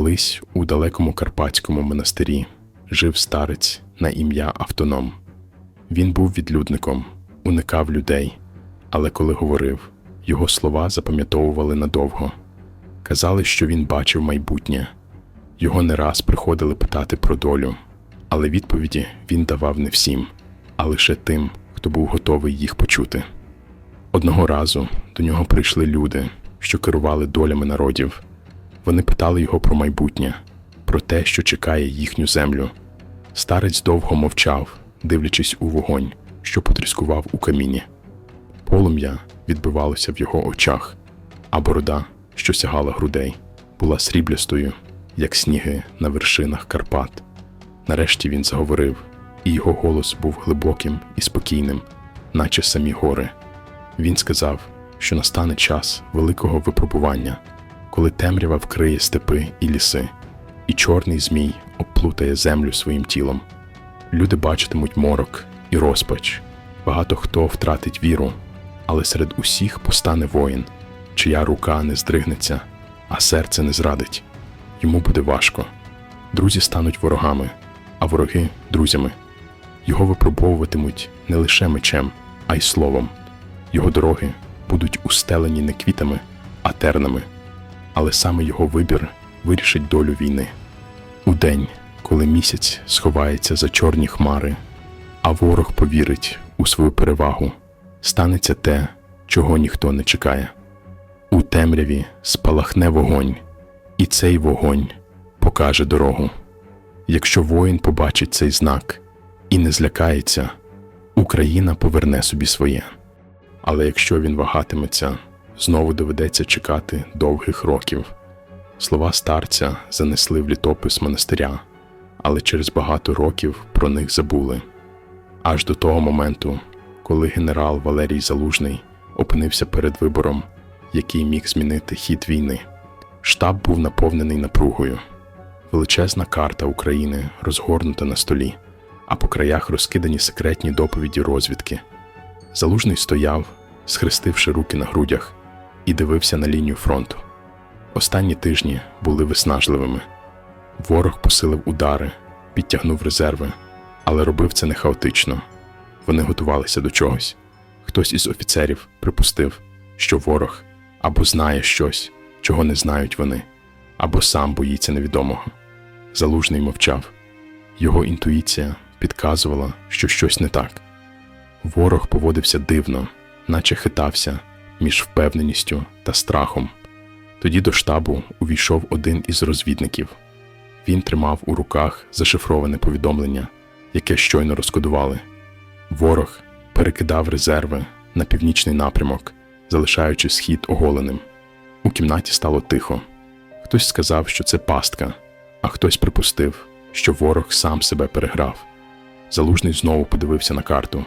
Колись у далекому карпатському монастирі жив старець на ім'я Автоном. Він був відлюдником, уникав людей, але коли говорив, його слова запам'ятовували надовго. Казали, що він бачив майбутнє. Його не раз приходили питати про долю, але відповіді він давав не всім, а лише тим, хто був готовий їх почути. Одного разу до нього прийшли люди, що керували долями народів. Вони питали його про майбутнє, про те, що чекає їхню землю. Старець довго мовчав, дивлячись у вогонь, що потріскував у каміні. Полум'я відбивалося в його очах, а борода, що сягала грудей, була сріблястою, як сніги на вершинах Карпат. Нарешті він заговорив, і його голос був глибоким і спокійним, наче самі гори. Він сказав, що настане час великого випробування, коли темрява вкриє степи і ліси, і чорний змій обплутає землю своїм тілом. Люди бачитимуть морок і розпач. Багато хто втратить віру, але серед усіх постане воїн, чия рука не здригнеться, а серце не зрадить. Йому буде важко. Друзі стануть ворогами, а вороги друзями. Його випробовуватимуть не лише мечем, а й словом. Його дороги будуть устелені не квітами, а тернами. Але саме його вибір вирішить долю війни. У день, коли місяць сховається за чорні хмари, а ворог повірить у свою перевагу, станеться те, чого ніхто не чекає. У темряві спалахне вогонь, і цей вогонь покаже дорогу. Якщо воїн побачить цей знак і не злякається, Україна поверне собі своє. Але якщо він вагатиметься, знову доведеться чекати довгих років. Слова старця занесли в літопис монастиря, але через багато років про них забули. Аж до того моменту, коли генерал Валерій Залужний опинився перед вибором, який міг змінити хід війни. Штаб був наповнений напругою. Величезна карта України розгорнута на столі, а по краях розкидані секретні доповіді розвідки. Залужний стояв, схрестивши руки на грудях, і дивився на лінію фронту. Останні тижні були виснажливими. Ворог посилив удари, підтягнув резерви, але робив це не хаотично. Вони готувалися до чогось. Хтось із офіцерів припустив, що ворог або знає щось, чого не знають вони, або сам боїться невідомого. Залужний мовчав. Його інтуїція підказувала, що щось не так. Ворог поводився дивно, наче хитався між впевненістю та страхом. Тоді до штабу увійшов один із розвідників. Він тримав у руках зашифроване повідомлення, яке щойно розкодували. Ворог перекидав резерви на північний напрямок, залишаючи схід оголеним. У кімнаті стало тихо. Хтось сказав, що це пастка, а хтось припустив, що ворог сам себе переграв. Залужний знову подивився на карту.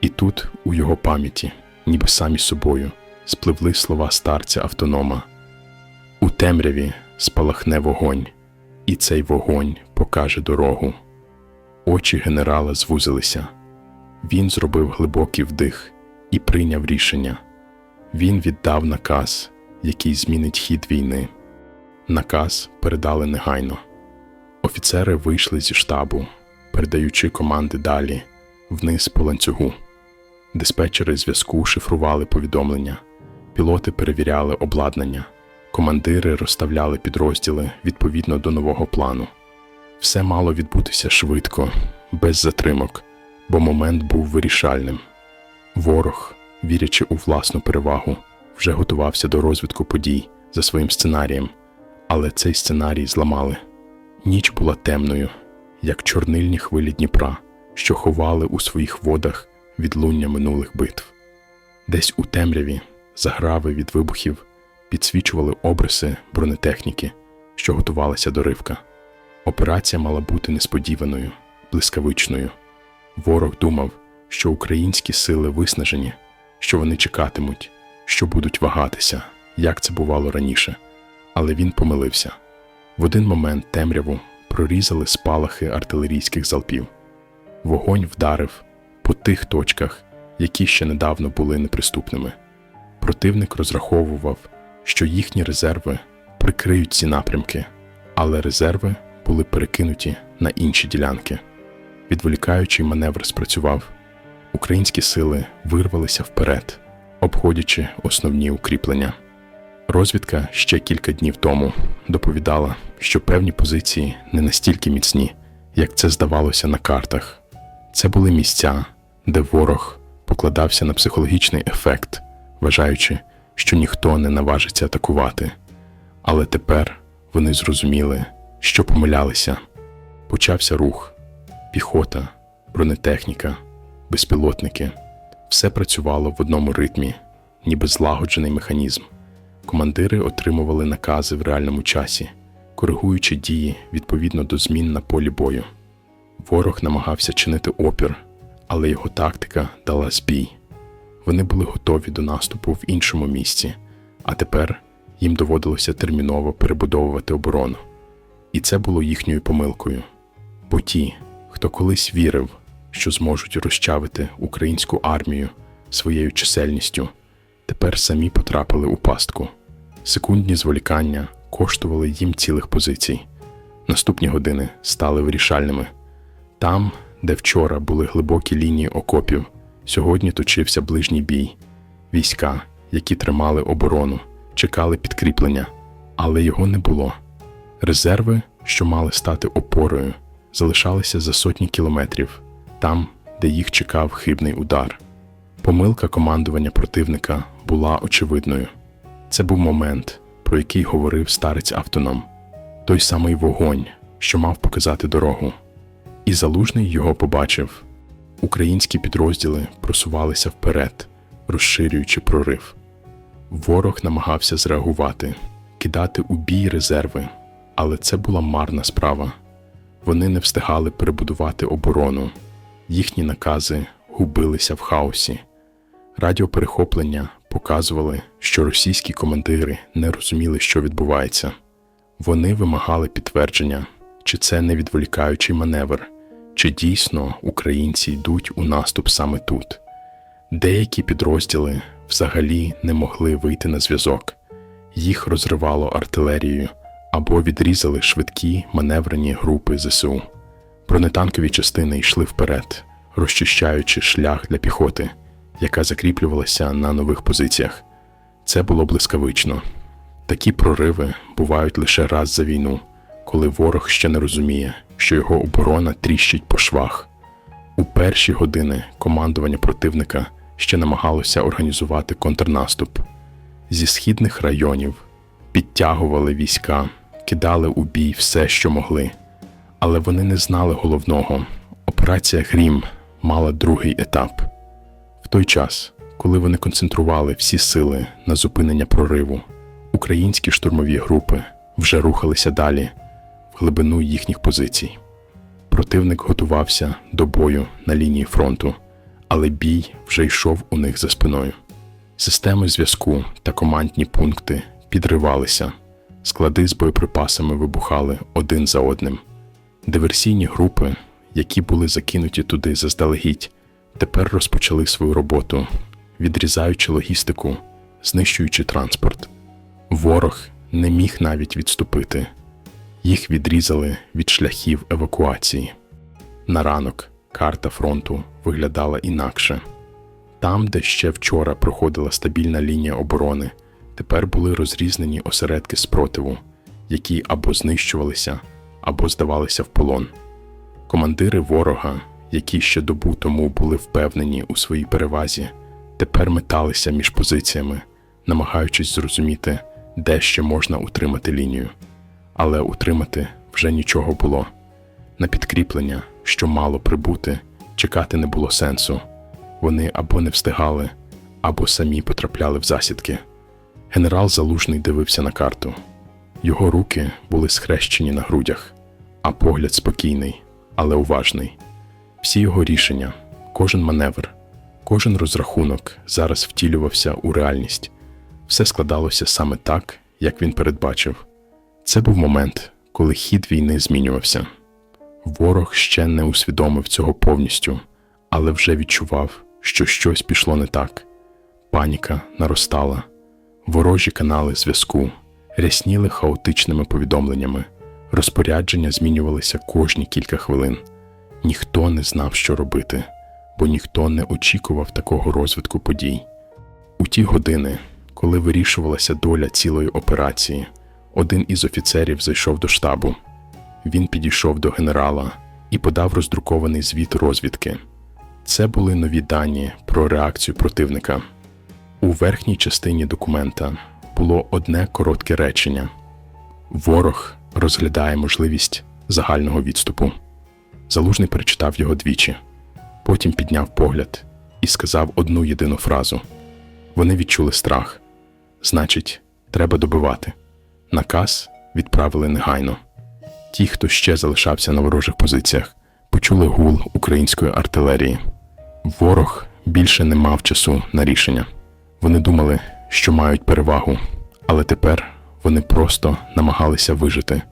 І тут, у його пам'яті, ніби самі собою, спливли слова старця автонома. У темряві спалахне вогонь, і цей вогонь покаже дорогу. Очі генерала звузилися. Він зробив глибокий вдих і прийняв рішення. Він віддав наказ, який змінить хід війни. Наказ передали негайно. Офіцери вийшли зі штабу, передаючи команди далі, вниз по ланцюгу. Диспетчери зв'язку шифрували повідомлення, пілоти перевіряли обладнання, командири розставляли підрозділи відповідно до нового плану. Все мало відбутися швидко, без затримок, бо момент був вирішальним. Ворог, вірячи у власну перевагу, вже готувався до розвитку подій за своїм сценарієм, але цей сценарій зламали. Ніч була темною, як чорнильні хвилі Дніпра, що ховали у своїх водах відлуння минулих битв. Десь у темряві заграви від вибухів підсвічували обриси бронетехніки, що готувалися до ривка. Операція мала бути несподіваною, блискавичною. Ворог думав, що українські сили виснажені, що вони чекатимуть, що будуть вагатися, як це бувало раніше. Але він помилився. В один момент темряву прорізали спалахи артилерійських залпів. Вогонь вдарив по тих точках, які ще недавно були неприступними. Противник розраховував, що їхні резерви прикриють ці напрямки, але резерви були перекинуті на інші ділянки. Відволікаючий маневр спрацював. Українські сили вирвалися вперед, обходячи основні укріплення. Розвідка ще кілька днів тому доповідала, що певні позиції не настільки міцні, як це здавалося на картах. Це були місця, де ворог покладався на психологічний ефект, вважаючи, що ніхто не наважиться атакувати. Але тепер вони зрозуміли, що помилялися. Почався рух, піхота, бронетехніка, безпілотники. Все працювало в одному ритмі, ніби злагоджений механізм. Командири отримували накази в реальному часі, коригуючи дії відповідно до змін на полі бою. Ворог намагався чинити опір, але його тактика дала збій. Вони були готові до наступу в іншому місці, а тепер їм доводилося терміново перебудовувати оборону. І це було їхньою помилкою. Бо ті, хто колись вірив, що зможуть розчавити українську армію своєю чисельністю, тепер самі потрапили у пастку. Секундні зволікання коштували їм цілих позицій. Наступні години стали вирішальними. Там, де вчора були глибокі лінії окопів, сьогодні точився ближній бій. Війська, які тримали оборону, чекали підкріплення, але його не було. Резерви, що мали стати опорою, залишалися за сотні кілометрів, там, де їх чекав хибний удар. Помилка командування противника була очевидною. Це був момент, про який говорив старець автоном, той самий вогонь, що мав показати дорогу. І залужний його побачив. Українські підрозділи просувалися вперед, розширюючи прорив. Ворог намагався зреагувати, кидати у бій резерви, але це була марна справа. Вони не встигали перебудувати оборону, їхні накази губилися в хаосі. Радіоперехоплення показували, що російські командири не розуміли, що відбувається. Вони вимагали підтвердження, чи це не відволікаючий маневр, чи дійсно українці йдуть у наступ саме тут. Деякі підрозділи взагалі не могли вийти на зв'язок, їх розривало артилерією або відрізали швидкі маневрені групи ЗСУ. Бронетанкові частини йшли вперед, розчищаючи шлях для піхоти, яка закріплювалася на нових позиціях. Це було блискавично. Такі прориви бувають лише раз за війну, коли ворог ще не розуміє, що його оборона тріщить по швах. У перші години командування противника ще намагалося організувати контрнаступ. Зі східних районів підтягували війська, кидали у бій все, що могли. Але вони не знали головного. Операція Грім мала другий етап. В той час, коли вони концентрували всі сили на зупинення прориву, українські штурмові групи вже рухалися далі глибину їхніх позицій. Противник готувався до бою на лінії фронту, але бій вже йшов у них за спиною. Системи зв'язку та командні пункти підривалися, склади з боєприпасами вибухали один за одним. Диверсійні групи, які були закинуті туди заздалегідь, тепер розпочали свою роботу, відрізаючи логістику, знищуючи транспорт. Ворог не міг навіть відступити, їх відрізали від шляхів евакуації. На ранок карта фронту виглядала інакше. Там, де ще вчора проходила стабільна лінія оборони, тепер були розрізнені осередки спротиву, які або знищувалися, або здавалися в полон. Командири ворога, які ще добу тому були впевнені у своїй перевазі, тепер металися між позиціями, намагаючись зрозуміти, де ще можна утримати лінію. Але утримати вже нічого було. На підкріплення, що мало прибути, чекати не було сенсу. Вони або не встигали, або самі потрапляли в засідки. Генерал Залужний дивився на карту. Його руки були схрещені на грудях, а погляд спокійний, але уважний. Всі його рішення, кожен маневр, кожен розрахунок зараз втілювався у реальність. Все складалося саме так, як він передбачив. Це був момент, коли хід війни змінювався. Ворог ще не усвідомив цього повністю, але вже відчував, що щось пішло не так. Паніка наростала, ворожі канали зв'язку рясніли хаотичними повідомленнями, Розпорядження змінювалися кожні кілька хвилин. Ніхто не знав, що робити, бо ніхто не очікував такого розвитку подій. У ті години, коли вирішувалася доля цілої операції, один із офіцерів зайшов до штабу. Він підійшов до генерала і подав роздрукований звіт розвідки. Це були нові дані про реакцію противника. У верхній частині документа було одне коротке речення: Ворог розглядає можливість загального відступу. Залужний перечитав його двічі, потім підняв погляд і сказав одну єдину фразу. Вони відчули страх. Значить, треба добивати. Наказ відправили негайно. Ті, хто ще залишався на ворожих позиціях, почули гул української артилерії. Ворог більше не мав часу на рішення. Вони думали, що мають перевагу, але тепер вони просто намагалися вижити.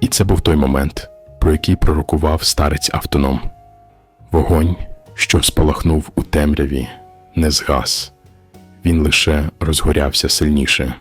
І це був той момент, про який пророкував старець автоном. Вогонь, що спалахнув у темряві, не згас. Він лише розгорявся сильніше.